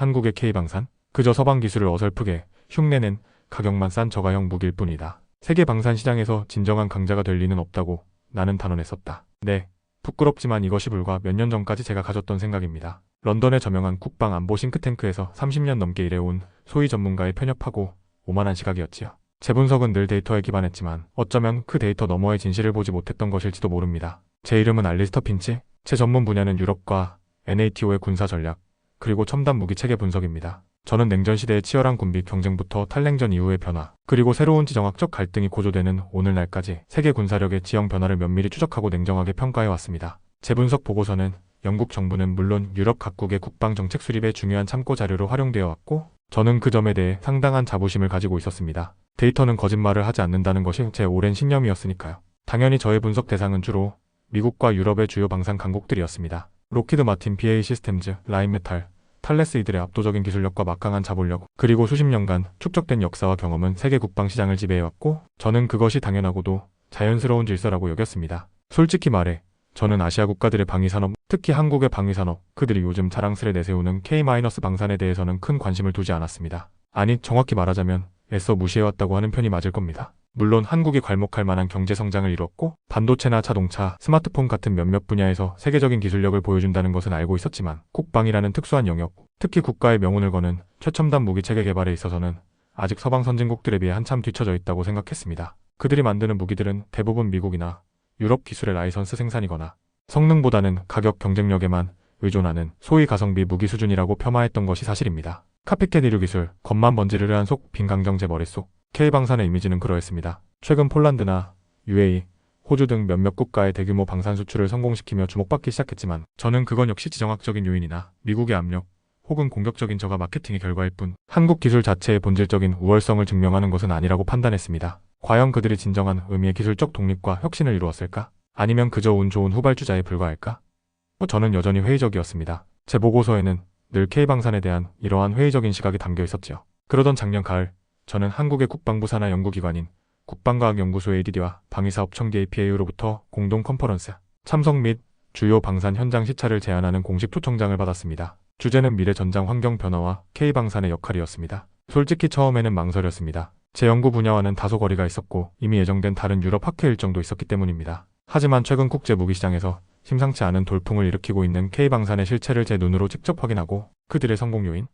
한국의 K방산? 그저 서방 기술을 어설프게 흉내낸 가격만 싼 저가형 무기일 뿐이다. 세계 방산 시장에서 진정한 강자가 될 리는 없다고 나는 단언했었다. 네, 부끄럽지만 이것이 불과 몇 년 전까지 제가 가졌던 생각입니다. 런던의 저명한 국방 안보 싱크탱크에서 30년 넘게 일해온 소위 전문가에 편협하고 오만한 시각이었지요. 제 분석은 늘 데이터에 기반했지만 어쩌면 그 데이터 너머의 진실을 보지 못했던 것일지도 모릅니다. 제 이름은 알리스터 핀치, 제 전문 분야는 유럽과 NATO의 군사 전략, 그리고 첨단 무기 체계 분석입니다. 저는 냉전 시대의 치열한 군비 경쟁부터 탈냉전 이후의 변화, 그리고 새로운 지정학적 갈등이 고조되는 오늘날까지 세계 군사력의 지형 변화를 면밀히 추적하고 냉정하게 평가해 왔습니다. 제 분석 보고서는 영국 정부는 물론 유럽 각국의 국방 정책 수립에 중요한 참고 자료로 활용되어 왔고, 저는 그 점에 대해 상당한 자부심을 가지고 있었습니다. 데이터는 거짓말을 하지 않는다는 것이 제 오랜 신념이었으니까요. 당연히 저의 분석 대상은 주로 미국과 유럽의 주요 방산 강국들이었습니다. 로키드 마틴, BAE 시스템즈, 라인메탈, 탈레스 이들의 압도적인 기술력과 막강한 자본력, 그리고 수십 년간 축적된 역사와 경험은 세계 국방 시장을 지배해왔고, 저는 그것이 당연하고도 자연스러운 질서라고 여겼습니다. 솔직히 말해, 저는 아시아 국가들의 방위산업, 특히 한국의 방위산업, 그들이 요즘 자랑스레 내세우는 K- 방산에 대해서는 큰 관심을 두지 않았습니다. 아니, 정확히 말하자면 애써 무시해왔다고 하는 편이 맞을 겁니다. 물론 한국이 괄목할 만한 경제 성장을 이뤘고 반도체나 자동차, 스마트폰 같은 몇몇 분야에서 세계적인 기술력을 보여준다는 것은 알고 있었지만 국방이라는 특수한 영역, 특히 국가의 명운을 거는 최첨단 무기 체계 개발에 있어서는 아직 서방 선진국들에 비해 한참 뒤처져 있다고 생각했습니다. 그들이 만드는 무기들은 대부분 미국이나 유럽 기술의 라이선스 생산이거나 성능보다는 가격 경쟁력에만 의존하는 소위 가성비 무기 수준이라고 폄하했던 것이 사실입니다. 카피캣 이류 기술, 겉만 번지르르한 속 빈강정제 머릿속, K방산의 이미지는 그러했습니다. 최근 폴란드나 UAE, 호주 등 몇몇 국가의 대규모 방산 수출을 성공시키며 주목받기 시작했지만 저는 그건 역시 지정학적인 요인이나 미국의 압력 혹은 공격적인 저가 마케팅의 결과일 뿐 한국 기술 자체의 본질적인 우월성을 증명하는 것은 아니라고 판단했습니다. 과연 그들이 진정한 의미의 기술적 독립과 혁신을 이루었을까? 아니면 그저 운 좋은 후발주자에 불과할까? 뭐 저는 여전히 회의적이었습니다. 제 보고서에는 늘 K방산에 대한 이러한 회의적인 시각이 담겨 있었지요. 그러던 작년 가을 저는 한국의 국방부 산하 연구기관인 국방과학연구소 ADD와 방위사업 청기 APA로부터 공동 컨퍼런스 참석 및 주요 방산 현장 시찰을 제안하는 공식 초청장을 받았습니다. 주제는 미래 전장 환경 변화와 K방산의 역할이었습니다. 솔직히 처음에는 망설였습니다. 제 연구 분야와는 다소 거리가 있었고 이미 예정된 다른 유럽 학회 일정도 있었기 때문입니다. 하지만 최근 국제 무기 시장에서 심상치 않은 돌풍을 일으키고 있는 K방산의 실체를 제 눈으로 직접 확인하고 그들의 성공 요인,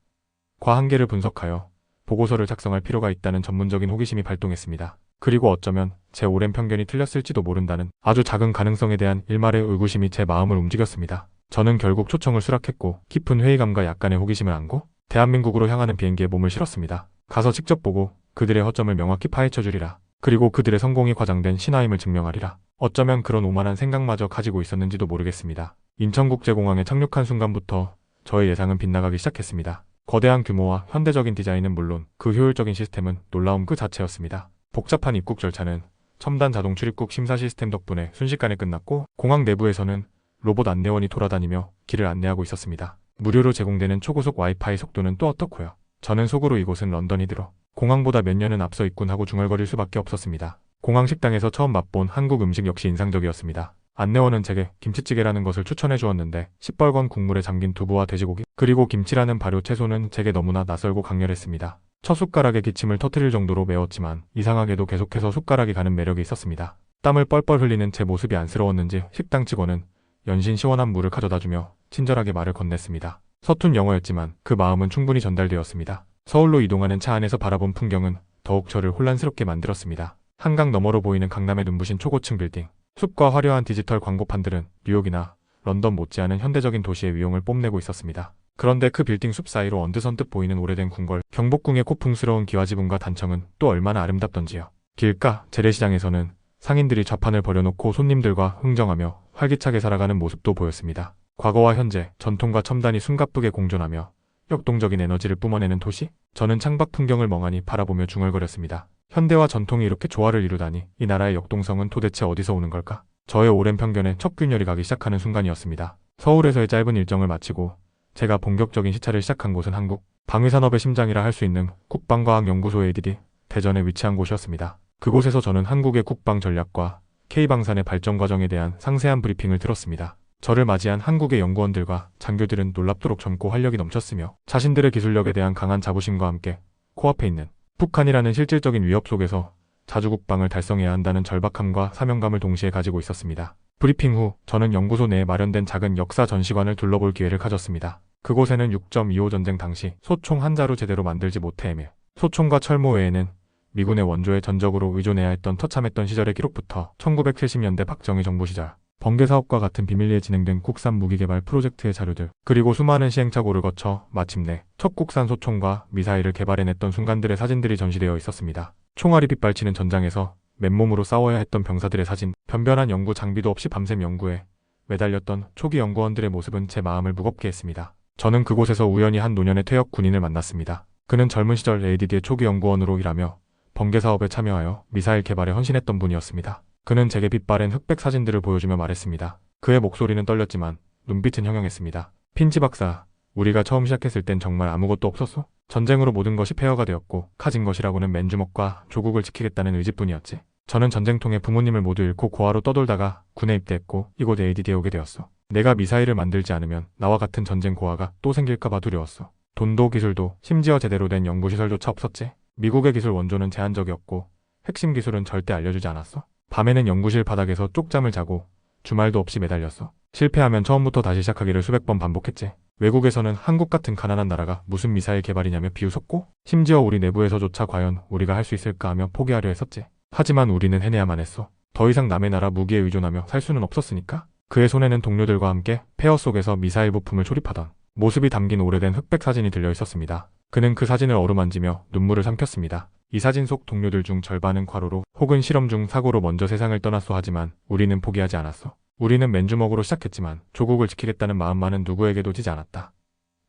과 한계를 분석하여 보고서를 작성할 필요가 있다는 전문적인 호기심이 발동했습니다. 그리고 어쩌면 제 오랜 편견이 틀렸을지도 모른다는 아주 작은 가능성에 대한 일말의 의구심이 제 마음을 움직였습니다. 저는 결국 초청을 수락했고 깊은 회의감과 약간의 호기심을 안고 대한민국으로 향하는 비행기에 몸을 실었습니다. 가서 직접 보고 그들의 허점을 명확히 파헤쳐 주리라. 그리고 그들의 성공이 과장된 신화임을 증명하리라. 어쩌면 그런 오만한 생각마저 가지고 있었는지도 모르겠습니다. 인천국제공항에 착륙한 순간부터 저의 예상은 빗나가기 시작했습니다. 거대한 규모와 현대적인 디자인은 물론 그 효율적인 시스템은 놀라움 그 자체였습니다. 복잡한 입국 절차는 첨단 자동 출입국 심사 시스템 덕분에 순식간에 끝났고 공항 내부에서는 로봇 안내원이 돌아다니며 길을 안내하고 있었습니다. 무료로 제공되는 초고속 와이파이 속도는 또 어떻고요? 저는 속으로 이곳은 런던이 들어 공항보다 몇 년은 앞서 있군 하고 중얼거릴 수밖에 없었습니다. 공항 식당에서 처음 맛본 한국 음식 역시 인상적이었습니다. 안내원은 제게 김치찌개라는 것을 추천해 주었는데 시뻘건 국물에 잠긴 두부와 돼지고기 그리고 김치라는 발효 채소는 제게 너무나 낯설고 강렬했습니다. 첫 숟가락에 기침을 터트릴 정도로 매웠지만 이상하게도 계속해서 숟가락이 가는 매력이 있었습니다. 땀을 뻘뻘 흘리는 제 모습이 안쓰러웠는지 식당 직원은 연신 시원한 물을 가져다주며 친절하게 말을 건넸습니다. 서툰 영어였지만 그 마음은 충분히 전달되었습니다. 서울로 이동하는 차 안에서 바라본 풍경은 더욱 저를 혼란스럽게 만들었습니다. 한강 너머로 보이는 강남의 눈부신 초고층 빌딩, 숲과 화려한 디지털 광고판들은 뉴욕이나 런던 못지않은 현대적인 도시의 위용을 뽐내고 있었습니다. 그런데 그 빌딩 숲 사이로 언뜻언뜻 보이는 오래된 궁궐, 경복궁의 고풍스러운 기와지붕과 단청은 또 얼마나 아름답던지요. 길가, 재래시장에서는 상인들이 좌판을 버려놓고 손님들과 흥정하며 활기차게 살아가는 모습도 보였습니다. 과거와 현재, 전통과 첨단이 숨가쁘게 공존하며 역동적인 에너지를 뿜어내는 도시? 저는 창밖 풍경을 멍하니 바라보며 중얼거렸습니다. 현대와 전통이 이렇게 조화를 이루다니 이 나라의 역동성은 도대체 어디서 오는 걸까? 저의 오랜 편견에 첫 균열이 가기 시작하는 순간이었습니다. 서울에서의 짧은 일정을 마치고 제가 본격적인 시차를 시작한 곳은 한국 방위산업의 심장이라 할 수 있는 국방과학연구소 ADD 대전에 위치한 곳이었습니다. 그곳에서 저는 한국의 국방 전략과 K방산의 발전 과정에 대한 상세한 브리핑을 들었습니다. 저를 맞이한 한국의 연구원들과 장교들은 놀랍도록 젊고 활력이 넘쳤으며 자신들의 기술력에 대한 강한 자부심과 함께 코앞에 있는 북한이라는 실질적인 위협 속에서 자주국방을 달성해야 한다는 절박함과 사명감을 동시에 가지고 있었습니다. 브리핑 후 저는 연구소 내에 마련된 작은 역사 전시관을 둘러볼 기회를 가졌습니다. 그곳에는 6.25 전쟁 당시 소총 한 자루 제대로 만들지 못해 헤매 소총과 철모 외에는 미군의 원조에 전적으로 의존해야 했던 처참했던 시절의 기록부터 1970년대 박정희 정부 시절 번개 사업과 같은 비밀리에 진행된 국산 무기 개발 프로젝트의 자료들 그리고 수많은 시행착오를 거쳐 마침내 첫 국산 소총과 미사일을 개발해냈던 순간들의 사진들이 전시되어 있었습니다. 총알이 빗발치는 전장에서 맨몸으로 싸워야 했던 병사들의 사진, 변변한 연구 장비도 없이 밤샘 연구에 매달렸던 초기 연구원들의 모습은 제 마음을 무겁게 했습니다. 저는 그곳에서 우연히 한 노년의 퇴역 군인을 만났습니다. 그는 젊은 시절 ADD의 초기 연구원으로 일하며 번개 사업에 참여하여 미사일 개발에 헌신했던 분이었습니다. 그는 제게 빛바랜 흑백 사진들을 보여주며 말했습니다. 그의 목소리는 떨렸지만 눈빛은 형형했습니다. 핀치 박사, 우리가 처음 시작했을 땐 정말 아무것도 없었어? 전쟁으로 모든 것이 폐허가 되었고 가진 것이라고는 맨주먹과 조국을 지키겠다는 의지뿐이었지. 저는 전쟁통에 부모님을 모두 잃고 고아로 떠돌다가 군에 입대했고 이곳 ADD에 오게 되었어. 내가 미사일을 만들지 않으면 나와 같은 전쟁 고아가 또 생길까봐 두려웠어. 돈도 기술도 심지어 제대로 된 연구시설조차 없었지. 미국의 기술 원조는 제한적이었고 핵심 기술은 절대 알려주지 않았어. 밤에는 연구실 바닥에서 쪽잠을 자고 주말도 없이 매달렸어. 실패하면 처음부터 다시 시작하기를 수백 번 반복했지. 외국에서는 한국 같은 가난한 나라가 무슨 미사일 개발이냐며 비웃었고 심지어 우리 내부에서조차 과연 우리가 할 수 있을까 하며 포기하려 했었지. 하지만 우리는 해내야만 했어. 더 이상 남의 나라 무기에 의존하며 살 수는 없었으니까. 그의 손에는 동료들과 함께 폐허 속에서 미사일 부품을 조립하던 모습이 담긴 오래된 흑백 사진이 들려 있었습니다. 그는 그 사진을 어루만지며 눈물을 삼켰습니다. 이 사진 속 동료들 중 절반은 과로로 혹은 실험 중 사고로 먼저 세상을 떠났소 하지만 우리는 포기하지 않았어. 우리는 맨주먹으로 시작했지만 조국을 지키겠다는 마음만은 누구에게도 지지 않았다.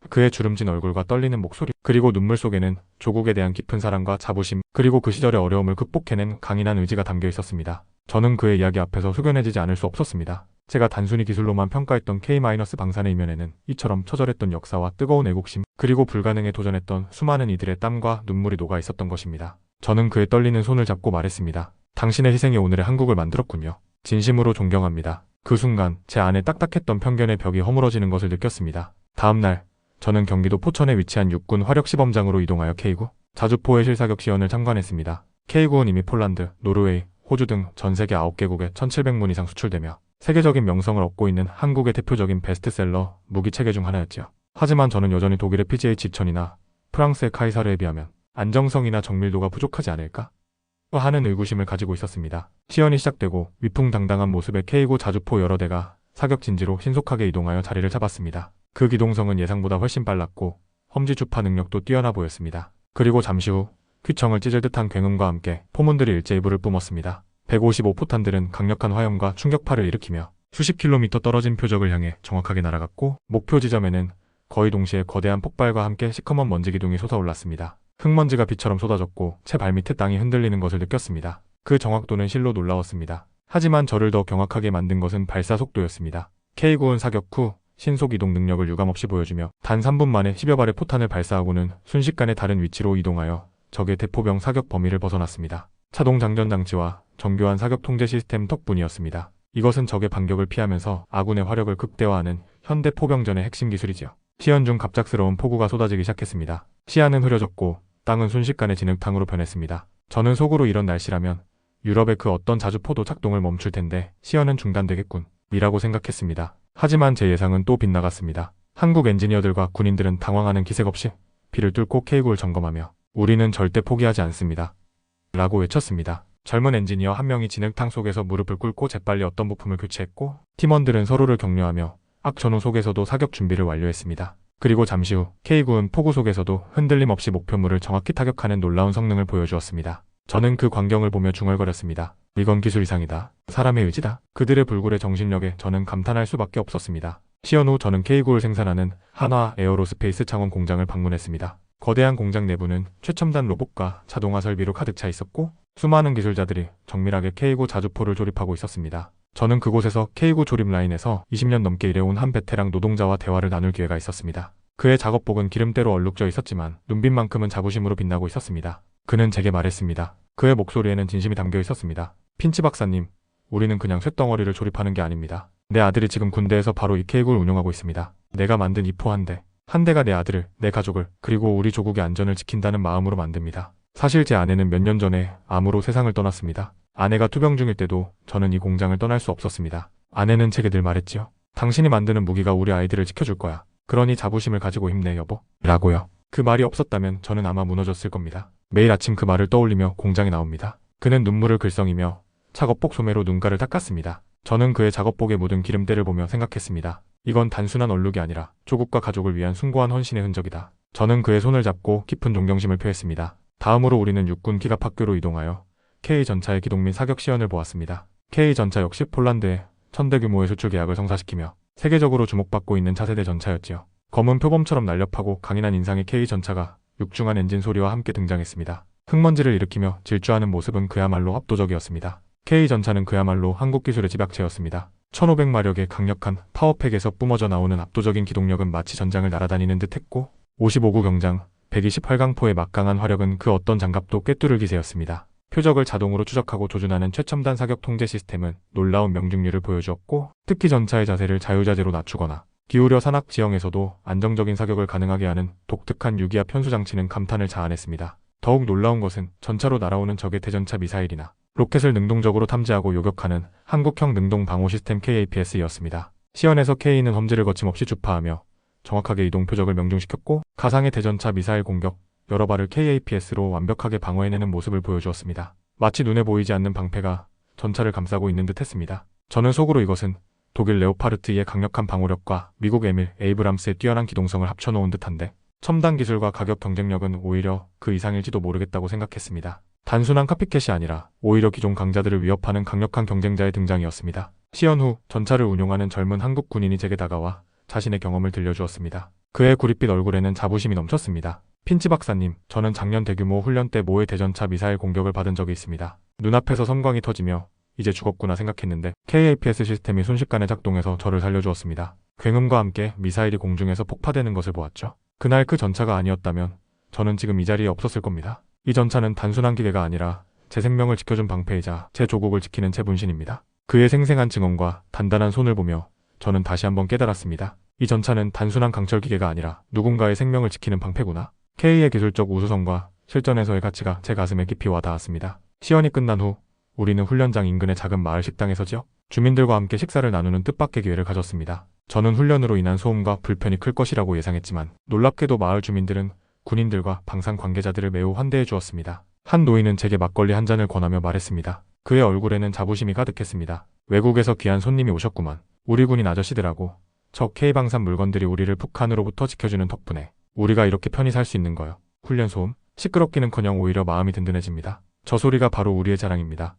그의 주름진 얼굴과 떨리는 목소리 그리고 눈물 속에는 조국에 대한 깊은 사랑과 자부심 그리고 그 시절의 어려움을 극복해낸 강인한 의지가 담겨 있었습니다. 저는 그의 이야기 앞에서 숙연해지지 않을 수 없었습니다. 제가 단순히 기술로만 평가했던 K-방산의 이면에는 이처럼 처절했던 역사와 뜨거운 애국심 그리고 불가능에 도전했던 수많은 이들의 땀과 눈물이 녹아 있었던 것입니다. 저는 그의 떨리는 손을 잡고 말했습니다. 당신의 희생이 오늘의 한국을 만들었군요. 진심으로 존경합니다. 그 순간 제 안에 딱딱했던 편견의 벽이 허물어지는 것을 느꼈습니다. 다음 날 저는 경기도 포천에 위치한 육군 화력시범장으로 이동하여 K9 자주포의 실사격 시연을 참관했습니다. K9은 이미 폴란드, 노르웨이, 호주 등 전 세계 9개국에 1700문 이상 수출되며 세계적인 명성을 얻고 있는 한국의 대표적인 베스트셀러 무기 체계 중 하나였지요. 하지만 저는 여전히 독일의 PGH-2000이나 프랑스의 카이사르에 비하면 안정성이나 정밀도가 부족하지 않을까? 하는 의구심을 가지고 있었습니다. 시연이 시작되고 위풍당당한 모습의 K9 자주포 여러 대가 사격 진지로 신속하게 이동하여 자리를 잡았습니다. 그 기동성은 예상보다 훨씬 빨랐고 험지 주파 능력도 뛰어나 보였습니다. 그리고 잠시 후 퀴청을 찢을 듯한 굉음과 함께 포문들이 일제히 불을 뿜었습니다. 155포탄들은 강력한 화염과 충격파를 일으키며 수십 킬로미터 떨어진 표적을 향해 정확하게 날아갔고 목표 지점에는 거의 동시에 거대한 폭발과 함께 시커먼 먼지 기둥이 솟아올랐습니다. 흙먼지가 비처럼 쏟아졌고 제 발밑에 땅이 흔들리는 것을 느꼈습니다. 그 정확도는 실로 놀라웠습니다. 하지만 저를 더 경악하게 만든 것은 발사 속도였습니다. K9은 사격 후 신속 이동 능력을 유감없이 보여주며 단 3분 만에 10여 발의 포탄을 발사하고는 순식간에 다른 위치로 이동하여 적의 대포병 사격 범위를 벗어났습니다. 차동 장전 장치와 정교한 사격 통제 시스템 덕분이었습니다. 이것은 적의 반격을 피하면서 아군의 화력을 극대화하는 현대 포병전의 핵심 기술이지요. 시연 중 갑작스러운 폭우가 쏟아지기 시작했습니다. 시야는 흐려졌고 땅은 순식간에 진흙탕으로 변했습니다. 저는 속으로 이런 날씨라면 유럽의 그 어떤 자주포도 작동을 멈출 텐데 시연은 중단되겠군 이라고 생각했습니다. 하지만 제 예상은 또 빗나갔습니다. 한국 엔지니어들과 군인들은 당황하는 기색 없이 비를 뚫고 K9를 점검하며 우리는 절대 포기하지 않습니다. 라고 외쳤습니다. 젊은 엔지니어 한 명이 진흙탕 속에서 무릎을 꿇고 재빨리 어떤 부품을 교체했고 팀원들은 서로를 격려하며 악천후 속에서도 사격 준비를 완료했습니다. 그리고 잠시 후 K9은 폭우 속에서도 흔들림 없이 목표물을 정확히 타격하는 놀라운 성능을 보여주었습니다. 저는 그 광경을 보며 중얼거렸습니다. 이건 기술 이상이다. 사람의 의지다. 그들의 불굴의 정신력에 저는 감탄할 수밖에 없었습니다. 시연 후 저는 K9를 생산하는 한화 에어로스페이스 창원 공장을 방문했습니다. 거대한 공장 내부는 최첨단 로봇과 자동화 설비로 가득 차 있었고 수많은 기술자들이 정밀하게 K9 자주포를 조립하고 있었습니다. 저는 그곳에서 K9 조립 라인에서 20년 넘게 일해온 한 베테랑 노동자와 대화를 나눌 기회가 있었습니다. 그의 작업복은 기름때로 얼룩져 있었지만 눈빛만큼은 자부심으로 빛나고 있었습니다. 그는 제게 말했습니다. 그의 목소리에는 진심이 담겨 있었습니다. 핀치 박사님, 우리는 그냥 쇳덩어리를 조립하는 게 아닙니다. 내 아들이 지금 군대에서 바로 이 케이크를 운영하고 있습니다. 내가 만든 이 포 한 대. 한 대가 내 아들을, 내 가족을, 그리고 우리 조국의 안전을 지킨다는 마음으로 만듭니다. 사실 제 아내는 몇 년 전에 암으로 세상을 떠났습니다. 아내가 투병 중일 때도 저는 이 공장을 떠날 수 없었습니다. 아내는 제게 늘 말했지요. 당신이 만드는 무기가 우리 아이들을 지켜줄 거야. 그러니 자부심을 가지고 힘내 여보. 라고요. 그 말이 없었다면 저는 아마 무너졌을 겁니다. 매일 아침 그 말을 떠올리며 공장에 나옵니다. 그는 눈물을 글썽이며 작업복 소매로 눈가를 닦았습니다. 저는 그의 작업복에 묻은 기름때를 보며 생각했습니다. 이건 단순한 얼룩이 아니라 조국과 가족을 위한 숭고한 헌신의 흔적이다. 저는 그의 손을 잡고 깊은 존경심을 표했습니다. 다음으로 우리는 육군 기갑학교로 이동하여 K 전차의 기동 및 사격 시연을 보았습니다. K 전차 역시 폴란드에 천대 규모의 수출 계약을 성사시키며 세계적으로 주목받고 있는 차세대 전차였지요. 검은 표범처럼 날렵하고 강인한 인상의 K 전차가 육중한 엔진 소리와 함께 등장했습니다. 흙먼지를 일으키며 질주하는 모습은 그야말로 압도적이었습니다. K 전차는 그야말로 한국 기술의 집약체였습니다. 1500마력의 강력한 파워팩에서 뿜어져 나오는 압도적인 기동력은 마치 전장을 날아다니는 듯 했고 55구 경장 128강포의 막강한 화력은 그 어떤 장갑도 꿰뚫을 기세였습니다. 표적을 자동으로 추적하고 조준하는 최첨단 사격 통제 시스템은 놀라운 명중률을 보여주었고 특히 전차의 자세를 자유자재로 낮추거나 기울여 산악 지형에서도 안정적인 사격을 가능하게 하는 독특한 유기압 편수 장치는 감탄을 자아냈습니다. 더욱 놀라운 것은 전차로 날아오는 적의 대전차 미사일이나 로켓을 능동적으로 탐지하고 요격하는 한국형 능동 방호 시스템 KAPS였습니다. 시연에서 K는 험지를 거침없이 주파하며 정확하게 이동 표적을 명중시켰고 가상의 대전차 미사일 공격 여러 발을 KAPS로 완벽하게 방어해내는 모습을 보여주었습니다. 마치 눈에 보이지 않는 방패가 전차를 감싸고 있는 듯 했습니다. 저는 속으로 이것은 독일 레오파르트의 강력한 방어력과 미국 에밀 에이브람스의 뛰어난 기동성을 합쳐놓은 듯한데 첨단 기술과 가격 경쟁력은 오히려 그 이상일지도 모르겠다고 생각했습니다. 단순한 카피캣이 아니라 오히려 기존 강자들을 위협하는 강력한 경쟁자의 등장이었습니다. 시연 후 전차를 운용하는 젊은 한국 군인이 제게 다가와 자신의 경험을 들려주었습니다. 그의 구릿빛 얼굴에는 자부심이 넘쳤습니다. 핀치 박사님, 저는 작년 대규모 훈련 때 모의 대전차 미사일 공격을 받은 적이 있습니다. 눈앞에서 섬광이 터지며 이제 죽었구나 생각했는데 KAPS 시스템이 순식간에 작동해서 저를 살려주었습니다. 굉음과 함께 미사일이 공중에서 폭파되는 것을 보았죠. 그날 그 전차가 아니었다면 저는 지금 이 자리에 없었을 겁니다. 이 전차는 단순한 기계가 아니라 제 생명을 지켜준 방패이자 제 조국을 지키는 제 분신입니다. 그의 생생한 증언과 단단한 손을 보며 저는 다시 한번 깨달았습니다. 이 전차는 단순한 강철 기계가 아니라 누군가의 생명을 지키는 방패구나. K의 기술적 우수성과 실전에서의 가치가 제 가슴에 깊이 와닿았습니다. 시연이 끝난 후 우리는 훈련장 인근의 작은 마을 식당에서지요. 주민들과 함께 식사를 나누는 뜻밖의 기회를 가졌습니다. 저는 훈련으로 인한 소음과 불편이 클 것이라고 예상했지만 놀랍게도 마을 주민들은 군인들과 방산 관계자들을 매우 환대해 주었습니다. 한 노인은 제게 막걸리 한 잔을 권하며 말했습니다. 그의 얼굴에는 자부심이 가득했습니다. 외국에서 귀한 손님이 오셨구만. 우리 군인 아저씨들하고 저 K방산 물건들이 우리를 북한으로부터 지켜주는 덕분에 우리가 이렇게 편히 살 수 있는 거요. 훈련 소음 시끄럽기는커녕 오히려 마음이 든든해집니다. 저 소리가 바로 우리의 자랑입니다.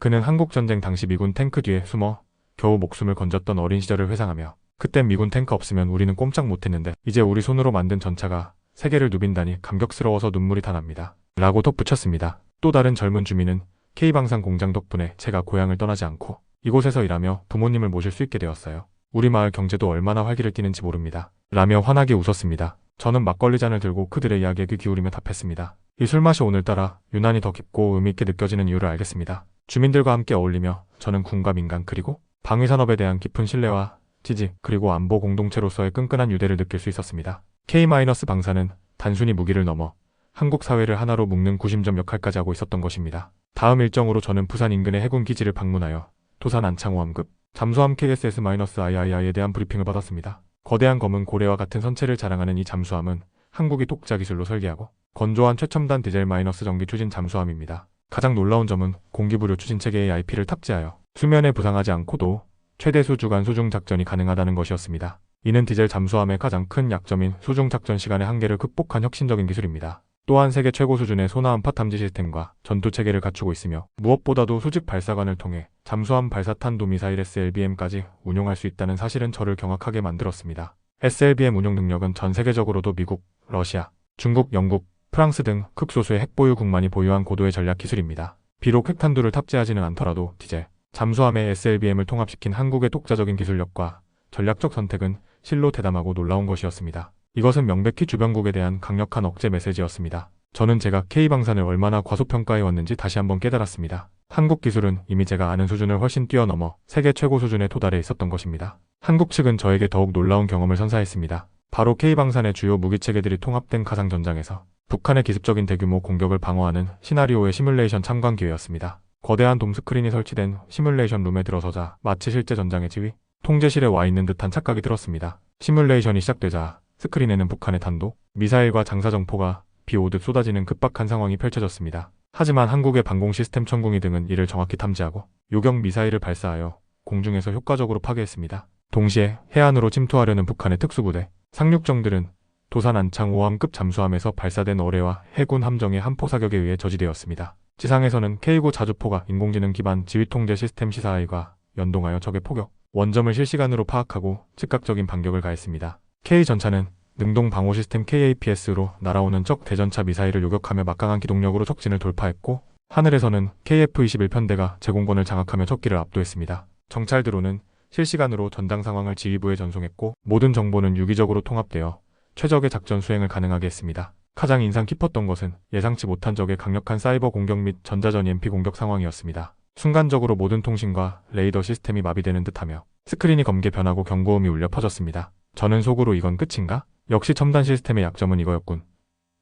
그는 한국전쟁 당시 미군 탱크 뒤에 숨어 겨우 목숨을 건졌던 어린 시절을 회상하며 그땐 미군 탱크 없으면 우리는 꼼짝 못했는데 이제 우리 손으로 만든 전차가 세계를 누빈다니 감격스러워서 눈물이 다 납니다. 라고 덧붙였습니다. 또 다른 젊은 주민은 K방산 공장 덕분에 제가 고향을 떠나지 않고 이곳에서 일하며 부모님을 모실 수 있게 되었어요. 우리 마을 경제도 얼마나 활기를 띠는지 모릅니다. 라며 환하게 웃었습니다. 저는 막걸리 잔을 들고 그들의 이야기에 귀 기울이며 답했습니다. 이 술맛이 오늘따라 유난히 더 깊고 의미있게 느껴지는 이유를 알겠습니다. 주민들과 함께 어울리며 저는 군과 민간 그리고 방위산업에 대한 깊은 신뢰와 지지 그리고 안보 공동체로서의 끈끈한 유대를 느낄 수 있었습니다. K-방사는 단순히 무기를 넘어 한국 사회를 하나로 묶는 구심점 역할까지 하고 있었던 것입니다. 다음 일정으로 저는 부산 인근의 해군 기지를 방문하여 도산 안창호함급 잠수함 KSS-III에 대한 브리핑을 받았습니다. 거대한 검은 고래와 같은 선체를 자랑하는 이 잠수함은 한국이 독자 기술로 설계하고 건조한 최첨단 디젤 마이너스 전기 추진 잠수함입니다. 가장 놀라운 점은 공기부료 추진 체계의 IP를 탑재하여 수면에 부상하지 않고도 최대수 주간 수중 작전이 가능하다는 것이었습니다. 이는 디젤 잠수함의 가장 큰 약점인 수중 작전 시간의 한계를 극복한 혁신적인 기술입니다. 또한 세계 최고 수준의 소나음파 탐지 시스템과 전투 체계를 갖추고 있으며 무엇보다도 수직 발사관을 통해 잠수함 발사탄도 미사일 SLBM까지 운용할 수 있다는 사실은 저를 경악하게 만들었습니다. SLBM 운용 능력은 전 세계적으로도 미국, 러시아, 중국, 영국, 프랑스 등 극소수의 핵보유국만이 보유한 고도의 전략 기술입니다. 비록 핵탄두를 탑재하지는 않더라도 디젤, 잠수함에 SLBM을 통합시킨 한국의 독자적인 기술력과 전략적 선택은 실로 대담하고 놀라운 것이었습니다. 이것은 명백히 주변국에 대한 강력한 억제 메시지였습니다. 저는 제가 K방산을 얼마나 과소평가해 왔는지 다시 한번 깨달았습니다. 한국 기술은 이미 제가 아는 수준을 훨씬 뛰어넘어 세계 최고 수준에 도달해 있었던 것입니다. 한국 측은 저에게 더욱 놀라운 경험을 선사했습니다. 바로 K방산의 주요 무기체계들이 통합된 가상 전장에서 북한의 기습적인 대규모 공격을 방어하는 시나리오의 시뮬레이션 참관 기회였습니다. 거대한 돔 스크린이 설치된 시뮬레이션 룸에 들어서자 마치 실제 전장의 지휘, 통제실에 와 있는 듯한 착각이 들었습니다. 시뮬레이션이 시작되자 스크린에는 북한의 탄도, 미사일과 장사정포가 비 오듯 쏟아지는 급박한 상황이 펼쳐졌습니다. 하지만 한국의 방공 시스템 천궁이 등은 이를 정확히 탐지하고 요격 미사일을 발사하여 공중에서 효과적으로 파괴했습니다. 동시에 해안으로 침투하려는 북한의 특수부대, 상륙정들은 도산 안창 5함급 잠수함에서 발사된 어뢰와 해군 함정의 한포 사격에 의해 저지되었습니다. 지상에서는 K9 자주포가 인공지능 기반 지휘통제 시스템 시사아이과 연동하여 적의 포격, 원점을 실시간으로 파악하고 즉각적인 반격을 가했습니다. K-전차는 능동 방호 시스템 KAPS로 날아오는 적 대전차 미사일을 요격하며 막강한 기동력으로 적진을 돌파했고 하늘에서는 KF-21 편대가 제공권을 장악하며 적기를 압도했습니다. 정찰 드론은 실시간으로 전장 상황을 지휘부에 전송했고 모든 정보는 유기적으로 통합되어 최적의 작전 수행을 가능하게 했습니다. 가장 인상 깊었던 것은 예상치 못한 적의 강력한 사이버 공격 및 전자전 EMP 공격 상황이었습니다. 순간적으로 모든 통신과 레이더 시스템이 마비되는 듯하며 스크린이 검게 변하고 경고음이 울려 퍼졌습니다. 저는 속으로 이건 끝인가? 역시 첨단 시스템의 약점은 이거였군.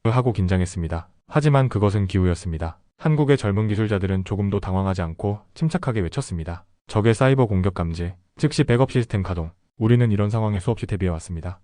하고 긴장했습니다. 하지만 그것은 기우였습니다. 한국의 젊은 기술자들은 조금도 당황하지 않고 침착하게 외쳤습니다. 적의 사이버 공격 감지, 즉시 백업 시스템 가동. 우리는 이런 상황에 수없이 대비해왔습니다.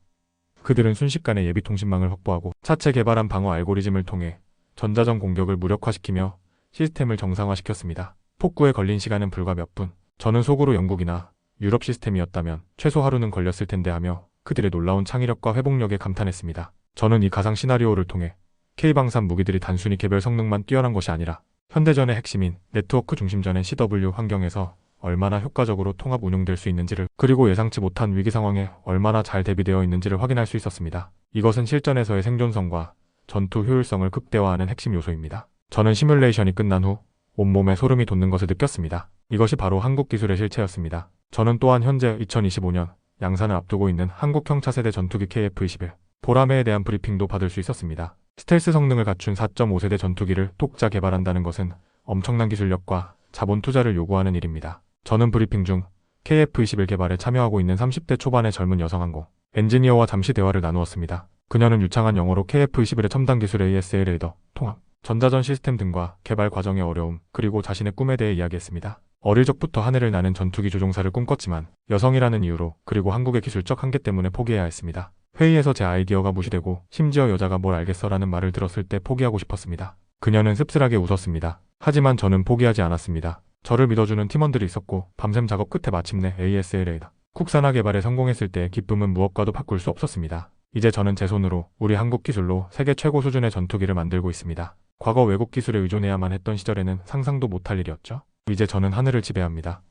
그들은 순식간에 예비 통신망을 확보하고 차체 개발한 방어 알고리즘을 통해 전자전 공격을 무력화시키며 시스템을 정상화시켰습니다. 폭구에 걸린 시간은 불과 몇 분. 저는 속으로 영국이나 유럽 시스템이었다면 최소 하루는 걸렸을 텐데 하며 그들의 놀라운 창의력과 회복력에 감탄했습니다. 저는 이 가상 시나리오를 통해 K방산 무기들이 단순히 개별 성능만 뛰어난 것이 아니라 현대전의 핵심인 네트워크 중심전의 CW 환경에서 얼마나 효과적으로 통합 운용될 수 있는지를 그리고 예상치 못한 위기 상황에 얼마나 잘 대비되어 있는지를 확인할 수 있었습니다. 이것은 실전에서의 생존성과 전투 효율성을 극대화하는 핵심 요소입니다. 저는 시뮬레이션이 끝난 후 온몸에 소름이 돋는 것을 느꼈습니다. 이것이 바로 한국 기술의 실체였습니다. 저는 또한 현재 2025년 양산을 앞두고 있는 한국 형 차 세대 전투기 KF-21 보라매에 대한 브리핑도 받을 수 있었습니다. 스텔스 성능을 갖춘 4.5세대 전투기를 독자 개발한다는 것은 엄청난 기술력과 자본 투자를 요구하는 일입니다. 저는 브리핑 중 KF-21 개발에 참여하고 있는 30대 초반의 젊은 여성 항공 엔지니어와 잠시 대화를 나누었습니다. 그녀는 유창한 영어로 KF-21의 첨단 기술 ASA 레이더, 통합, 전자전 시스템 등과 개발 과정의 어려움, 그리고 자신의 꿈에 대해 이야기했습니다. 어릴 적부터 하늘을 나는 전투기 조종사를 꿈꿨지만 여성이라는 이유로 그리고 한국의 기술적 한계 때문에 포기해야 했습니다. 회의에서 제 아이디어가 무시되고 심지어 여자가 뭘 알겠어라는 말을 들었을 때 포기하고 싶었습니다. 그녀는 씁쓸하게 웃었습니다. 하지만 저는 포기하지 않았습니다. 저를 믿어주는 팀원들이 있었고 밤샘 작업 끝에 마침내 ASLA다. 국산화 개발에 성공했을 때 기쁨은 무엇과도 바꿀 수 없었습니다. 이제 저는 제 손으로 우리 한국 기술로 세계 최고 수준의 전투기를 만들고 있습니다. 과거 외국 기술에 의존해야만 했던 시절에는 상상도 못할 일이었죠. 이제 저는 하늘을 지배합니다.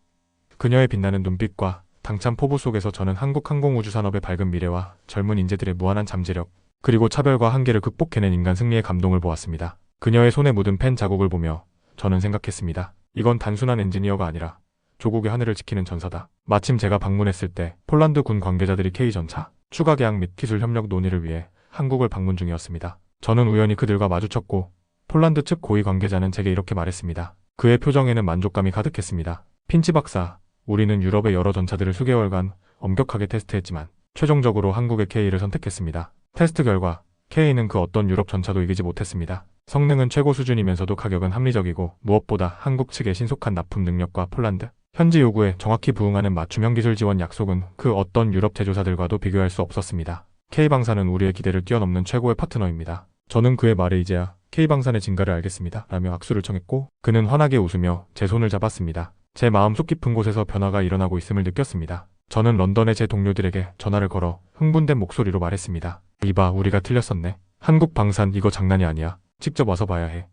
그녀의 빛나는 눈빛과 당찬 포부 속에서 저는 한국 항공우주 산업의 밝은 미래와 젊은 인재들의 무한한 잠재력, 그리고 차별과 한계를 극복해낸 인간 승리의 감동을 보았습니다. 그녀의 손에 묻은 펜 자국을 보며 저는 생각했습니다. 이건 단순한 엔지니어가 아니라 조국의 하늘을 지키는 전사다. 마침 제가 방문했을 때 폴란드 군 관계자들이 K전차 추가 계약 및 기술 협력 논의를 위해 한국을 방문 중이었습니다. 저는 우연히 그들과 마주쳤고 폴란드 측 고위 관계자는 제게 이렇게 말했습니다. 그의 표정에는 만족감이 가득했습니다. 핀치 박사, 우리는 유럽의 여러 전차들을 수개월간 엄격하게 테스트했지만 최종적으로 한국의 K를 선택했습니다. 테스트 결과 K는 그 어떤 유럽 전차도 이기지 못했습니다. 성능은 최고 수준이면서도 가격은 합리적이고 무엇보다 한국 측의 신속한 납품 능력과 폴란드, 현지 요구에 정확히 부응하는 맞춤형 기술 지원 약속은 그 어떤 유럽 제조사들과도 비교할 수 없었습니다. K방사는 우리의 기대를 뛰어넘는 최고의 파트너입니다. 저는 그의 말에 이제야 K방산의 진가를 알겠습니다. 라며 악수를 청했고 그는 환하게 웃으며 제 손을 잡았습니다. 제 마음 속 깊은 곳에서 변화가 일어나고 있음을 느꼈습니다. 저는 런던의 제 동료들에게 전화를 걸어 흥분된 목소리로 말했습니다. 이봐, 우리가 틀렸었네. 한국 방산 이거 장난이 아니야. 직접 와서 봐야 해.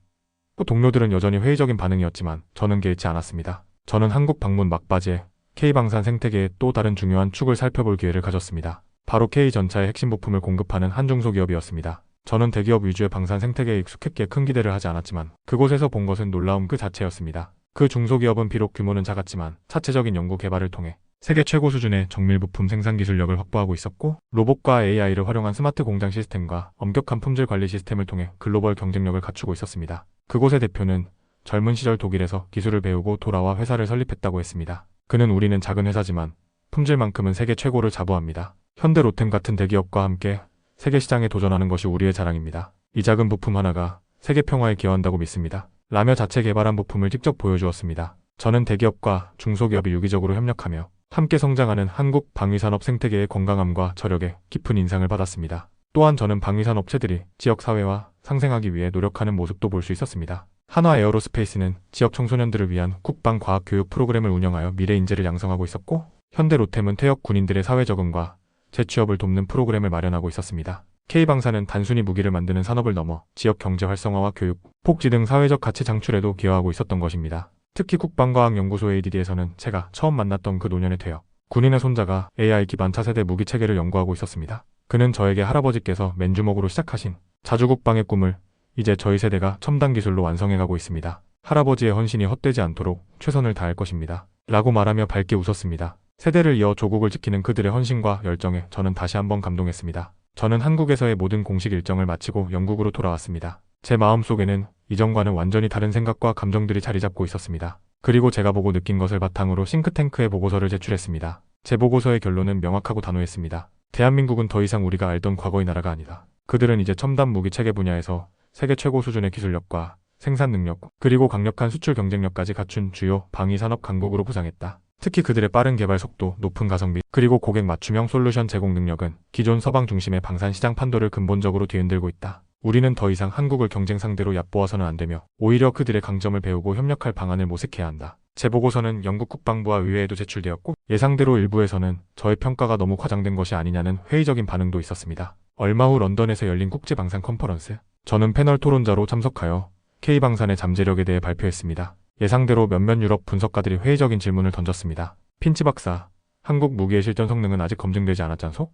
또 동료들은 여전히 회의적인 반응이었지만 저는 개의치 않았습니다. 저는 한국 방문 막바지에 K방산 생태계의 또 다른 중요한 축을 살펴볼 기회를 가졌습니다. 바로 K전차의 핵심 부품을 공급하는 한 중소기업이었습니다. 저는 대기업 위주의 방산 생태계에 익숙했기에 큰 기대를 하지 않았지만 그곳에서 본 것은 놀라움 그 자체였습니다. 그 중소기업은 비록 규모는 작았지만 차체적인 연구 개발을 통해 세계 최고 수준의 정밀 부품 생산 기술력을 확보하고 있었고 로봇과 AI를 활용한 스마트 공장 시스템과 엄격한 품질 관리 시스템을 통해 글로벌 경쟁력을 갖추고 있었습니다. 그곳의 대표는 젊은 시절 독일에서 기술을 배우고 돌아와 회사를 설립했다고 했습니다. 그는 우리는 작은 회사지만 품질만큼은 세계 최고를 자부합니다. 현대 로템 같은 대기업과 함께 세계 시장에 도전하는 것이 우리의 자랑입니다. 이 작은 부품 하나가 세계 평화에 기여한다고 믿습니다. 라며 자체 개발한 부품을 직접 보여주었습니다. 저는 대기업과 중소기업이 유기적으로 협력하며 함께 성장하는 한국 방위산업 생태계의 건강함과 저력에 깊은 인상을 받았습니다. 또한 저는 방위산 업체들이 지역 사회와 상생하기 위해 노력하는 모습도 볼 수 있었습니다. 한화 에어로스페이스는 지역 청소년들을 위한 국방 과학 교육 프로그램을 운영하여 미래 인재를 양성하고 있었고 현대 로템은 퇴역 군인들의 사회 적응과 재취업을 돕는 프로그램을 마련하고 있었습니다. K방사는 단순히 무기를 만드는 산업을 넘어 지역 경제 활성화와 교육, 복지 등 사회적 가치 창출에도 기여하고 있었던 것입니다. 특히 국방과학연구소 ADD에서는 제가 처음 만났던 그 노년의 퇴역, 군인의 손자가 AI 기반 차세대 무기 체계를 연구하고 있었습니다. 그는 저에게 할아버지께서 맨주먹으로 시작하신 자주국방의 꿈을 이제 저희 세대가 첨단 기술로 완성해가고 있습니다. 할아버지의 헌신이 헛되지 않도록 최선을 다할 것입니다. 라고 말하며 밝게 웃었습니다. 세대를 이어 조국을 지키는 그들의 헌신과 열정에 저는 다시 한번 감동했습니다. 저는 한국에서의 모든 공식 일정을 마치고 영국으로 돌아왔습니다. 제 마음속에는 이전과는 완전히 다른 생각과 감정들이 자리 잡고 있었습니다. 그리고 제가 보고 느낀 것을 바탕으로 싱크탱크의 보고서를 제출했습니다. 제 보고서의 결론은 명확하고 단호했습니다. 대한민국은 더 이상 우리가 알던 과거의 나라가 아니다. 그들은 이제 첨단 무기 체계 분야에서 세계 최고 수준의 기술력과 생산 능력, 그리고 강력한 수출 경쟁력까지 갖춘 주요 방위 산업 강국으로 부상했다. 특히 그들의 빠른 개발 속도, 높은 가성비, 그리고 고객 맞춤형 솔루션 제공 능력은 기존 서방 중심의 방산 시장 판도를 근본적으로 뒤흔들고 있다. 우리는 더 이상 한국을 경쟁 상대로 얕보아서는 안 되며 오히려 그들의 강점을 배우고 협력할 방안을 모색해야 한다. 제 보고서는 영국 국방부와 의회에도 제출되었고 예상대로 일부에서는 저의 평가가 너무 과장된 것이 아니냐는 회의적인 반응도 있었습니다. 얼마 후 런던에서 열린 국제방산 컨퍼런스 저는 패널 토론자로 참석하여 K방산의 잠재력에 대해 발표했습니다. 예상대로 몇몇 유럽 분석가들이 회의적인 질문을 던졌습니다. 핀치 박사, 한국 무기의 실전 성능은 아직 검증되지 않았잖소?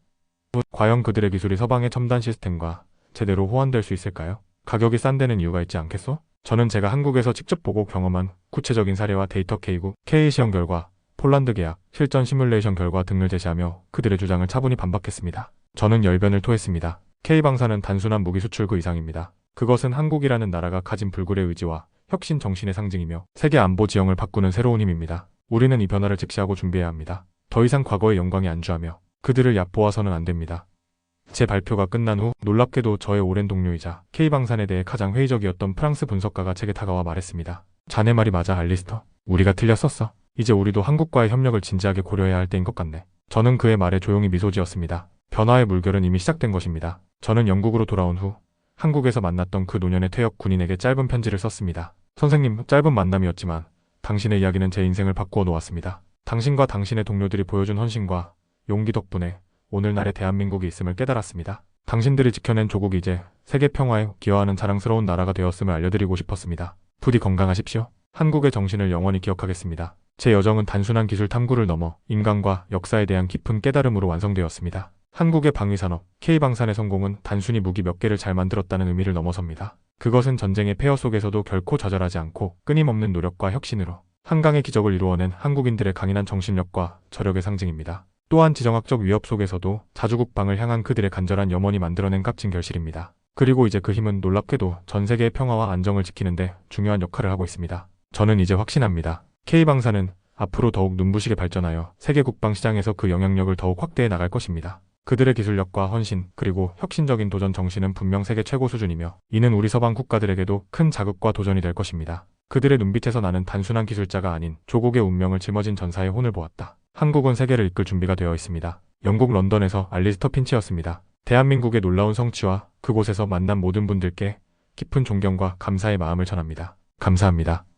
과연 그들의 기술이 서방의 첨단 시스템과 제대로 호환될 수 있을까요? 가격이 싼 데는 이유가 있지 않겠소? 저는 제가 한국에서 직접 보고 경험한 구체적인 사례와 데이터 K국, K 시험 결과, 폴란드 계약, 실전 시뮬레이션 결과 등을 제시하며 그들의 주장을 차분히 반박했습니다. 저는 열변을 토했습니다. K방사는 단순한 무기 수출 그 이상입니다. 그것은 한국이라는 나라가 가진 불굴의 의지와 혁신 정신의 상징이며 세계 안보 지형을 바꾸는 새로운 힘입니다. 우리는 이 변화를 직시하고 준비해야 합니다. 더 이상 과거의 영광에 안주하며 그들을 얕보아서는 안 됩니다. 제 발표가 끝난 후 놀랍게도 저의 오랜 동료이자 K방산에 대해 가장 회의적이었던 프랑스 분석가가 제게 다가와 말했습니다. 자네 말이 맞아 알리스터. 우리가 틀렸었어. 이제 우리도 한국과의 협력을 진지하게 고려해야 할 때인 것 같네. 저는 그의 말에 조용히 미소 지었습니다. 변화의 물결은 이미 시작된 것입니다. 저는 영국으로 돌아온 후 한국에서 만났던 그 노년의 퇴역 군인에게 짧은 편지를 썼습니다. 선생님, 짧은 만남이었지만 당신의 이야기는 제 인생을 바꾸어 놓았습니다. 당신과 당신의 동료들이 보여준 헌신과 용기 덕분에 오늘날의 대한민국이 있음을 깨달았습니다. 당신들이 지켜낸 조국이 이제 세계 평화에 기여하는 자랑스러운 나라가 되었음을 알려드리고 싶었습니다. 부디 건강하십시오. 한국의 정신을 영원히 기억하겠습니다. 제 여정은 단순한 기술 탐구를 넘어 인간과 역사에 대한 깊은 깨달음으로 완성되었습니다. 한국의 방위산업, K방산의 성공은 단순히 무기 몇 개를 잘 만들었다는 의미를 넘어섭니다. 그것은 전쟁의 폐허 속에서도 결코 좌절하지 않고 끊임없는 노력과 혁신으로 한강의 기적을 이루어낸 한국인들의 강인한 정신력과 저력의 상징입니다. 또한 지정학적 위협 속에서도 자주국방을 향한 그들의 간절한 염원이 만들어낸 값진 결실입니다. 그리고 이제 그 힘은 놀랍게도 전 세계의 평화와 안정을 지키는데 중요한 역할을 하고 있습니다. 저는 이제 확신합니다. K방사는 앞으로 더욱 눈부시게 발전하여 세계 국방 시장에서 그 영향력을 더욱 확대해 나갈 것입니다. 그들의 기술력과 헌신, 그리고 혁신적인 도전 정신은 분명 세계 최고 수준이며 이는 우리 서방 국가들에게도 큰 자극과 도전이 될 것입니다. 그들의 눈빛에서 나는 단순한 기술자가 아닌 조국의 운명을 짊어진 전사의 혼을 보았다. 한국은 세계를 이끌 준비가 되어 있습니다. 영국 런던에서 알리스터 핀치였습니다. 대한민국의 놀라운 성취와 그곳에서 만난 모든 분들께 깊은 존경과 감사의 마음을 전합니다. 감사합니다.